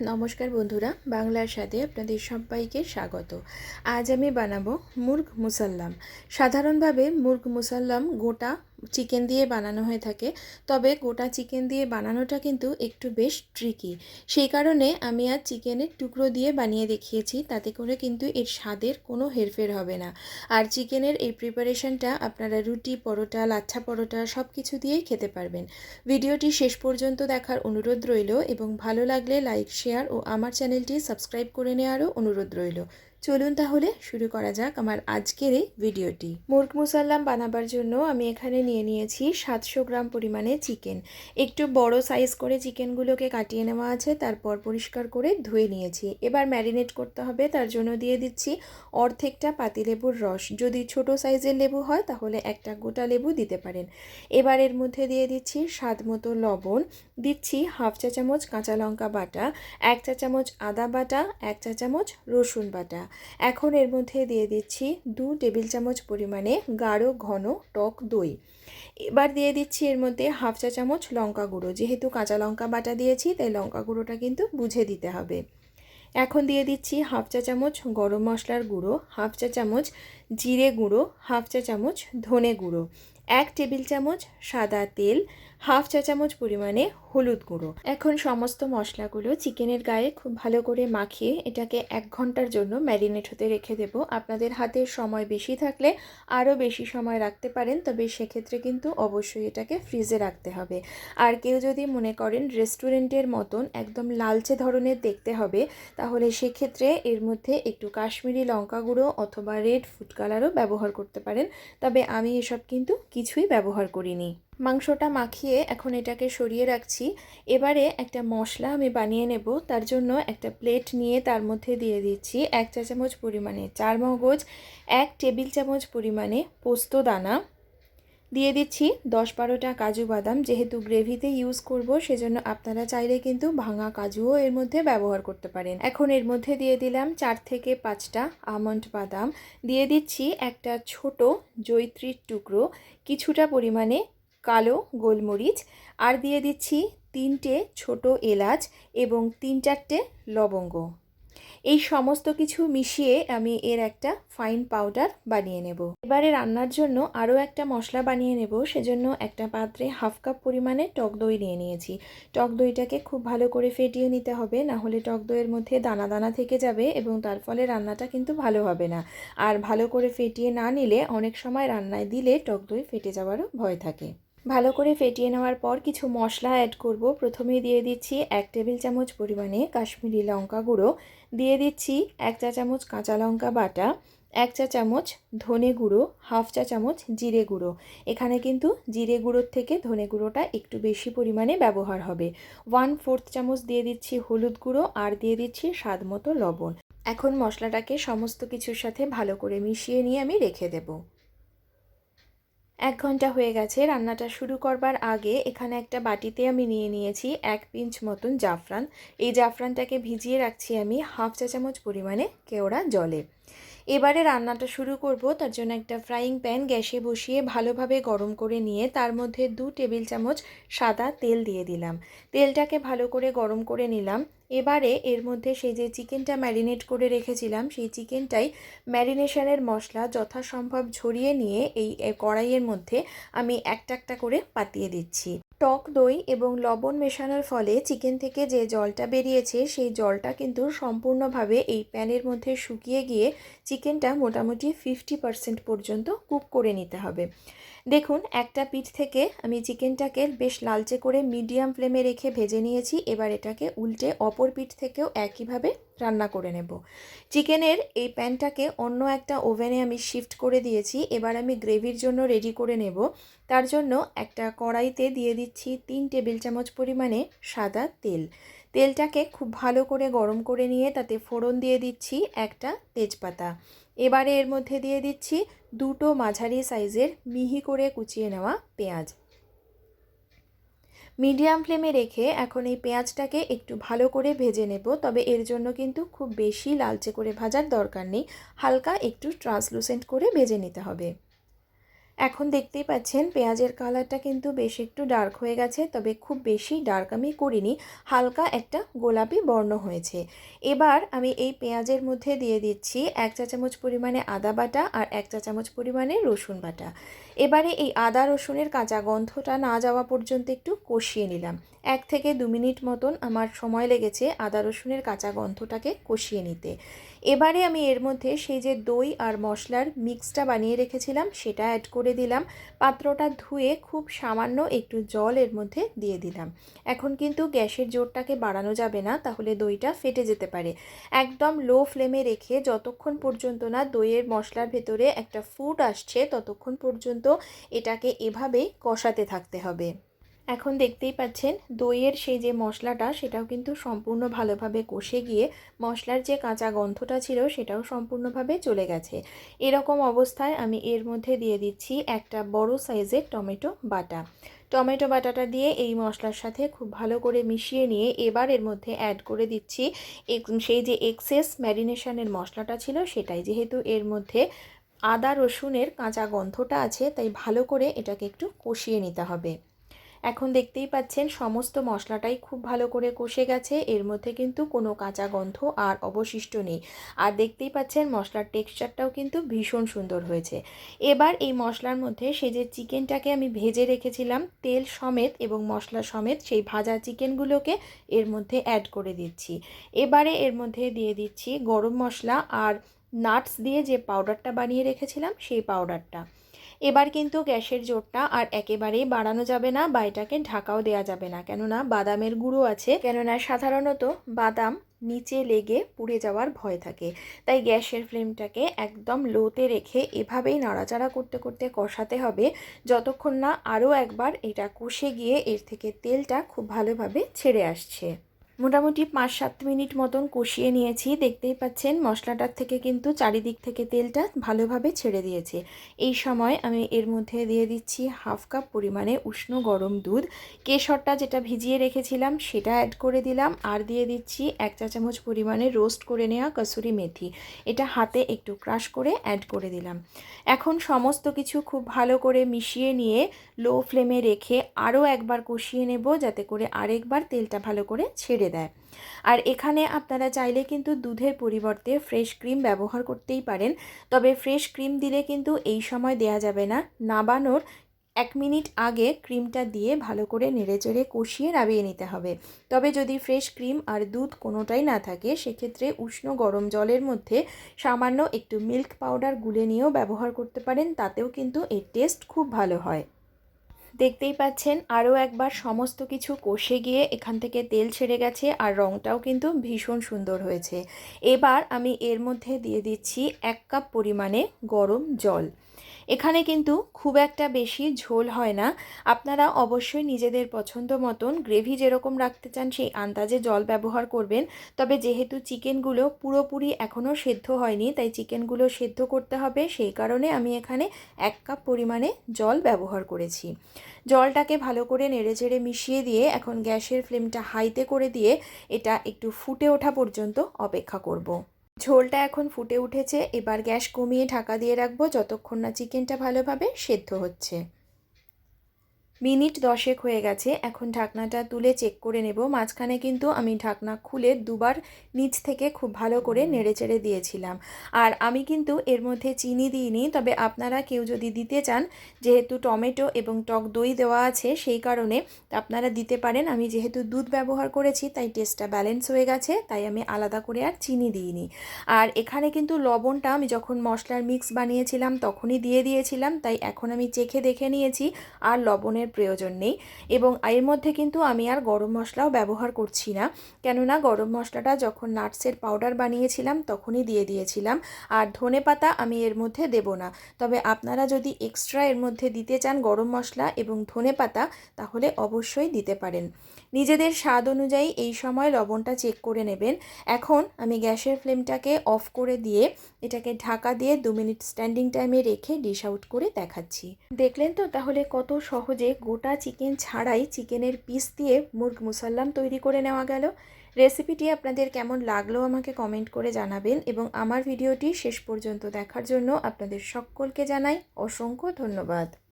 নমস্কার বন্ধুরা, বাংলার সাথে আপনাদের সবাইকে স্বাগত। আজ আমি বানাবো মুর্গ মুসাল্লাম। সাধারণভাবে মুর্গ মুসাল্লাম গোটা চিকেন দিয়ে বানানো হয়ে থাকে। তবে গোটা চিকেন দিয়ে বানানোটা কিন্তু একটু বেশ ট্রিকি সেই কারণে আমি আজ চিকেনের টুকরো দিয়ে বানিয়ে দেখিয়েছি, তাতে করে কিন্তু এর স্বাদের কোনো হেরফের হবে না। আর চিকেনের এই প্রিপারেশনটা আপনারা রুটি, পরোটা, লাচ্ছা পরোটা সব কিছু দিয়েই খেতে পারবেন। ভিডিওটি শেষ পর্যন্ত দেখার অনুরোধ রইল এবং ভালো লাগলে লাইক শেয়ার ও আমার চ্যানেলটি সাবস্ক্রাইব করে নেওয়ারও অনুরোধ রইল। চলুন তাহলে শুরু করা যাক আমার আজকের এই ভিডিওটি। মুরগ মুসাল্লাম বানাবার জন্য আমি এখানে নিয়ে নিয়েছি সাতশো গ্রাম পরিমাণে চিকেন। একটু বড় সাইজ করে চিকেনগুলোকে কাটিয়ে নেওয়া আছে, তারপর পরিষ্কার করে ধুয়ে নিয়েছি। এবার ম্যারিনেট করতে হবে, তার জন্য দিয়ে দিচ্ছি অর্ধেকটা পাতিলেবুর রস। যদি ছোট সাইজের লেবু হয়, তাহলে একটা গোটা লেবু দিতে পারেন। এবার এর মধ্যে দিয়ে দিচ্ছি স্বাদ মতো লবণ। দিচ্ছি হাফ চা চামচ কাঁচা লঙ্কা বাটা, এক চা চামচ আদা বাটা, এক চা চামচ রসুন বাটা। এখন এর মধ্যে দিয়ে দিচ্ছি দু টেবিল চামচ পরিমাণে গাঢ়, ঘন টক দই। এবার দিয়ে দিচ্ছি এর মধ্যে হাফ চা চামচ লঙ্কা গুঁড়ো। যেহেতু কাঁচা লঙ্কা বাটা দিয়েছি, তাই লঙ্কা গুঁড়োটা কিন্তু বুঝে দিতে হবে। এখন দিয়ে দিচ্ছি হাফ চা চামচ গরম মশলার গুঁড়ো, হাফ চা চামচ জিরে গুঁড়ো, হাফ চা চামচ ধনে গুঁড়ো, এক টেবিল চামচ সাদা তেল হাফ চা চামচ পরিমাণে হলুদ গুঁড়ো। এখন সমস্ত মশলাগুলো চিকেনের গায়ে খুব ভালো করে মাখিয়ে এটাকে এক ঘণ্টার জন্য ম্যারিনেট হতে রেখে দেব। আপনাদের হাতে সময় বেশি থাকলে আরও বেশি সময় রাখতে পারেন, তবে সেক্ষেত্রে কিন্তু অবশ্যই এটাকে ফ্রিজে রাখতে হবে। আর কেউ যদি মনে করেন রেস্টুরেন্টের মতন একদম লালচে ধরনের দেখতে হবে, তাহলে সেক্ষেত্রে এর মধ্যে একটু কাশ্মীরি লঙ্কা গুঁড়ো অথবা রেড ফুড কালারও ব্যবহার করতে পারেন। তবে আমি এসব কিন্তু কিছুই ব্যবহার করিনি। মাংসটা মাখিয়ে এখন এটাকে সরিয়ে রাখছি। এবারে একটা মশলা আমি বানিয়ে নেব, তার জন্য একটা প্লেট নিয়ে তার মধ্যে দিয়ে দিচ্ছি এক চা চামচ পরিমাণে, চার মগজ, এক টেবিল চামচ পরিমাণে পোস্ত দানা। দিয়ে দিচ্ছি দশ বারোটা কাজু বাদাম, যেহেতু গ্রেভিতে ইউজ করব, সেজন্য আপনারা চাইলে কিন্তু ভাঙা কাজুও এর মধ্যে ব্যবহার করতে পারেন। এখন এর মধ্যে দিয়ে দিলাম চার থেকে পাঁচটা আমন্ড বাদাম। দিয়ে দিচ্ছি একটা ছোট জৈত্রীর টুকরো, কিছুটা পরিমাণে কালো গোলমরিচ, আর দিয়ে দিচ্ছি তিনটে ছোট এলাচ এবং তিন চারটে লবঙ্গ। এই সমস্ত কিছু মিশিয়ে আমি এর একটা ফাইন পাউডার বানিয়ে নেব। এবারে রান্নার জন্য আরও একটা মশলা বানিয়ে নেব, সেজন্য একটা পাত্রে হাফ কাপ পরিমাণে টক দই নিয়ে নিয়েছি। টক দইটাকে খুব ভালো করে ফেটিয়ে নিতে হবে, না হলে টক দইয়ের মধ্যে দানা দানা থেকে যাবে এবং তার ফলে রান্নাটা কিন্তু ভালো হবে না। আর ভালো করে ফেটিয়ে না নিলে অনেক সময় রান্নায় দিলে টক দই ফেটে যাওয়ারও ভয় থাকে। ভালো করে ফেটিয়ে নেওয়ার পর কিছু মশলা অ্যাড করব। প্রথমেই দিয়ে দিচ্ছি এক টেবিল চামচ পরিমাণে কাশ্মীরি লঙ্কা গুঁড়ো। দিয়ে দিচ্ছি এক চা চামচ কাঁচা লঙ্কা বাটা, এক চা চামচ ধনে গুঁড়ো, হাফ চা চামচ জিরে গুঁড়ো। এখানে কিন্তু জিরে গুঁড়োর থেকে ধনে গুঁড়োটা একটু বেশি পরিমাণে ব্যবহার হবে। ওয়ান ফোর্থ চামচ দিয়ে দিচ্ছি হলুদ গুঁড়ো আর দিয়ে দিচ্ছি স্বাদ মতো লবণ। এখন মশলাটাকে সমস্ত কিছুর সাথে ভালো করে মিশিয়ে নিয়ে আমি রেখে দেবো। এক ঘণ্টা হয়ে গেছে, রান্নাটা শুরু করবার আগে এখানে একটা বাটিতে আমি নিয়ে নিয়েছি এক পিঞ্চ মতন জাফরান। এই জাফরানটাকে ভিজিয়ে রাখছি আমি হাফ চা চামচ পরিমাণে কেওড়া জলে। এবারে রান্নাটা শুরু করব, তার জন্য একটা ফ্রাইং প্যান গ্যাসে বসিয়ে ভালোভাবে গরম করে নিয়ে তার মধ্যে দু টেবিল চামচ সাদা তেল দিয়ে দিলাম। তেলটাকে ভালো করে গরম করে নিলাম। এবারে এর মধ্যে সেই যে চিকেনটা ম্যারিনেট করে রেখেছিলাম, সেই চিকেনটাই ম্যারিনেশনের মশলা যথাসম্ভব ঝরিয়ে নিয়ে এই কড়াইয়ের মধ্যে আমি একটা একটা করে পাতিয়ে দিচ্ছি। টক দই এবং লবণ মেশানোর ফলে চিকেন থেকে যে জলটা বেরিয়েছে, সেই জলটা কিন্তু সম্পূর্ণভাবে এই প্যানের মধ্যে শুকিয়ে গিয়ে চিকেনটা মোটামুটি ফিফটি পর্যন্ত কুক করে নিতে হবে। দেখুন, একটা পিঠ থেকে আমি চিকেনটাকে বেশ লালচে করে মিডিয়াম ফ্লেমে রেখে ভেজে নিয়েছি। এবার এটাকে উল্টে অপর পিঠ থেকেও একইভাবে রান্না করে নেব। চিকেনের এই প্যানটাকে অন্য একটা ওভেনে আমি শিফট করে দিয়েছি। এবার আমি গ্রেভির জন্য রেডি করে নেব। তার জন্য একটা কড়াইতে দিয়ে দিচ্ছি তিন টেবিল চামচ পরিমাণে সাদা তেল। তেলটাকে খুব ভালো করে গরম করে নিয়ে তাতে ফোড়ন দিয়ে দিচ্ছি একটা তেজপাতা। এবারে এর মধ্যে দিয়ে দিচ্ছি দুটো মাঝারি সাইজের মিহি করে কুচিয়ে নেওয়া পেঁয়াজ। মিডিয়াম ফ্লেমে রেখে এখন এই পেঁয়াজটাকে একটু ভালো করে ভেজে নেব। তবে এর জন্য কিন্তু খুব বেশি লালচে করে ভাজার দরকার নেই। হালকা একটু ট্রান্সলুসেন্ট করে ভেজে নিতে হবে। এখন দেখতেই পাচ্ছেন পেঁয়াজের কালারটা কিন্তু বেশ একটু ডার্ক হয়ে গেছে, তবে খুব বেশি ডার্ক আমি করিনি, হালকা একটা গোলাপি বর্ণ হয়েছে। এবার আমি এই পেঁয়াজের মধ্যে দিয়ে দিচ্ছি এক চা চামচ পরিমাণে আদা বাটা আর এক চা চামচ পরিমাণে রসুন বাটা। এবারে এই আদা রসুনের কাঁচা গন্ধটা না যাওয়া পর্যন্ত একটু কষিয়ে নিলাম। এক থেকে দু মিনিট মতন আমার সময় লেগেছে আদা রসুনের কাঁচা গন্ধটাকে কষিয়ে নিতে। এবারে আমি এর মধ্যে সেই যে দই আর মশলার মিক্সটা বানিয়ে রেখেছিলাম, সেটা অ্যাড করে দিলাম। পাত্রটা ধুয়ে খুব সামান্য একটু জল এর মধ্যে দিয়ে দিলাম। এখন কিন্তু গ্যাসের জোরটাকে বাড়ানো যাবে না, তাহলে দইটা ফেটে যেতে পারে। একদম লো ফ্লেমে রেখে যতক্ষণ পর্যন্ত না দইয়ের মশলার ভেতরে একটা ফুড আসছে, ততক্ষণ পর্যন্ত এটাকে এভাবেই কষাতে থাকতে হবে। এখন দেখতেই পাচ্ছেন, দইয়ের সেই যে মশলাটা, সেটাও কিন্তু সম্পূর্ণ ভালোভাবে কষে গিয়ে মশলার যে কাঁচা গন্ধটা ছিল, সেটাও সম্পূর্ণভাবে চলে গেছে। এরকম অবস্থায় আমি এর মধ্যে দিয়ে দিচ্ছি একটা বড় সাইজের টমেটো বাটা। টমেটো বাটাটা দিয়ে এই মশলার সাথে খুব ভালো করে মিশিয়ে নিয়ে এবার এর মধ্যে অ্যাড করে দিচ্ছি সেই যে এক্সেস ম্যারিনেশনের মশলাটা ছিল, সেটাই। যেহেতু এর মধ্যে আদা রসুনের কাঁচা গন্ধটা আছে, তাই ভালো করে এটাকে একটু কষিয়ে নিতে হবে। এখন দেখতেই পাচ্ছেন সমস্ত মশলাটাই খুব ভালো করে কষে গেছে। এর মধ্যে কিন্তু কোনো কাঁচা গন্ধ আর অবশিষ্ট নেই। আর দেখতেই পাচ্ছেন মশলার টেক্সচারটাও কিন্তু ভীষণ সুন্দর হয়েছে। এবার এই মশলার মধ্যে সে যে চিকেনটাকে আমি ভেজে রেখেছিলাম, তেল সমেত এবং মশলা সমেত সেই ভাজা চিকেনগুলোকে এর মধ্যে অ্যাড করে দিচ্ছি। এবারে এর মধ্যে দিয়ে দিচ্ছি গরম মশলা আর নাটস দিয়ে যে পাউডারটা বানিয়ে রেখেছিলাম, সেই পাউডারটা এবার কিন্তু গ্যাসের জোরটা আর একেবারেই বাড়ানো যাবে না বা এটাকে ঢাকাও দেওয়া যাবে না। কেননা বাদামের গুঁড়ো আছে। কেননা সাধারণত বাদাম নিচে লেগে পুড়ে যাওয়ার ভয় থাকে। তাই গ্যাসের ফ্লেমটাকে একদম লোতে রেখে এভাবেই নাড়াচাড়া করতে করতে কষাতে হবে। যতক্ষণ না আরও একবার এটা কষে গিয়ে এর থেকে তেলটা খুব ভালোভাবে ছেড়ে আসছে। মোটামুটি পাঁচ সাত মিনিট মতন কষিয়ে নিয়েছি। দেখতেই পাচ্ছেন, মশলাটার থেকে কিন্তু চারিদিক থেকে তেলটা ভালোভাবে ছেড়ে দিয়েছে। এই সময় আমি এর মধ্যে দিয়ে দিচ্ছি হাফ কাপ পরিমাণে উষ্ণ গরম দুধ। কেশরটা যেটা ভিজিয়ে রেখেছিলাম, সেটা অ্যাড করে দিলাম। আর দিয়ে দিচ্ছি এক চা চামচ পরিমাণে রোস্ট করে নেওয়া কসুরি মেথি। এটা হাতে একটু ক্রাশ করে অ্যাড করে দিলাম। এখন সমস্ত কিছু খুব ভালো করে মিশিয়ে নিয়ে লো ফ্লেমে রেখে আরও একবার কষিয়ে নেব, যাতে করে আরেকবার তেলটা ভালো করে ছেড়ে দিয়ে দেয়। আর এখানে আপনারা চাইলে কিন্তু দুধের পরিবর্তে ফ্রেশ ক্রিম ব্যবহার করতেই পারেন। তবে ফ্রেশ ক্রিম দিলে কিন্তু এই সময় দেয়া যাবে না। নাবানোর এক মিনিট আগে ক্রিমটা দিয়ে ভালো করে নেড়েচেড়ে কষিয়ে নাবিয়ে নিতে হবে। তবে যদি ফ্রেশ ক্রিম আর দুধ কোনোটাই না থাকে, সেক্ষেত্রে উষ্ণ গরম জলের মধ্যে সামান্য একটু মিল্ক পাউডার গুলে নিয়েও ব্যবহার করতে পারেন। তাতেও কিন্তু এর টেস্ট খুব ভালো হয়। দেখতেই পাচ্ছেন আরও একবার সমস্ত কিছু কষে গিয়ে এখান থেকে তেল ছেড়ে গেছে আর রঙটাও কিন্তু ভীষণ সুন্দর হয়েছে। এবার আমি এর মধ্যে দিয়ে দিচ্ছি এক কাপ পরিমাণে গরম জল। এখানে কিন্তু খুব একটা বেশি ঝোল হয় না। আপনারা অবশ্যই নিজেদের পছন্দ মতন গ্রেভি যেরকম রাখতে চান সেই আন্দাজে জল ব্যবহার করবেন। তবে যেহেতু চিকেনগুলো পুরোপুরি এখনও সেদ্ধ হয়নি, তাই চিকেনগুলো সেদ্ধ করতে হবে। সেই কারণে আমি এখানে এক কাপ পরিমাণে জল ব্যবহার করেছি। জলটাকে ভালো করে নেড়ে নেড়েচেড়ে মিশিয়ে দিয়ে এখন গ্যাসের ফ্লেমটা হাইতে করে দিয়ে এটা একটু ফুটে ওঠা পর্যন্ত অপেক্ষা করব। ঝোলটা এখন ফুটে উঠেছে। এবার গ্যাস কমিয়ে ঢাকা দিয়ে রাখব। যতক্ষণ না চিকেনটা ভালোভাবে সেদ্ধ হচ্ছে। মিনিট দশেক হয়ে গেছে এখন ঢাকনাটা তুলে চেক করে নেব। মাঝখানে কিন্তু আমি ঢাকনা খুলে দুবার নিচ থেকে খুব ভালো করে নেড়েচেড়ে দিয়েছিলাম। আর আমি কিন্তু এর মধ্যে চিনি দিইনি তবে আপনারা কেউ যদি দিতে চান যেহেতু টমেটো এবং টক দই দেওয়া আছে সেই কারণে আপনারা দিতে পারেন। আমি যেহেতু দুধ ব্যবহার করেছি তাই টেস্টটা ব্যালেন্স হয়ে গেছে তাই আমি আলাদা করে আর চিনি দিইনি। আর এখানে কিন্তু লবণটা আমি যখন মশলার মিক্স বানিয়েছিলাম তখনই দিয়ে দিয়েছিলাম তাই এখন আমি চেখে দেখে নিয়েছি আর লবণের লবণের প্রয়োজন নেই। এবং এর মধ্যে কিন্তু আমি আর গরম মশলাও ব্যবহার করছি না। কেননা গরম মশলাটা যখন নাটসের পাউডার বানিয়েছিলাম, তখনই দিয়ে দিয়েছিলাম। আর ধনে পাতা আমি এর মধ্যে দেব না। তবে আপনারা যদি এক্সট্রা এর মধ্যে দিতে চান গরম মশলা এবং ধনে পাতা, তাহলে অবশ্যই দিতে পারেন। নিজেদের স্বাদ অনুযায়ী এই সময় লবণটা চেক করে নেবেন। এখন আমি গ্যাসের ফ্লেমটাকে অফ করে দিয়ে এটাকে ঢাকা দিয়ে দু মিনিট স্ট্যান্ডিং টাইমে রেখে ডিশ আউট করে দেখাচ্ছি। দেখলেন তো তাহলে কত সহজে গোটা চিকেন ছাড়াই চিকেনের পিস দিয়ে মুরগ মুসাল্লাম তৈরি করে নেওয়া গেল। রেসিপিটি আপনাদের কেমন লাগল আমাকে কমেন্ট করে জানাবেন এবং আমার ভিডিওটি শেষ পর্যন্ত দেখার জন্য আপনাদের সকলকে জানাই অসংখ্য ধন্যবাদ।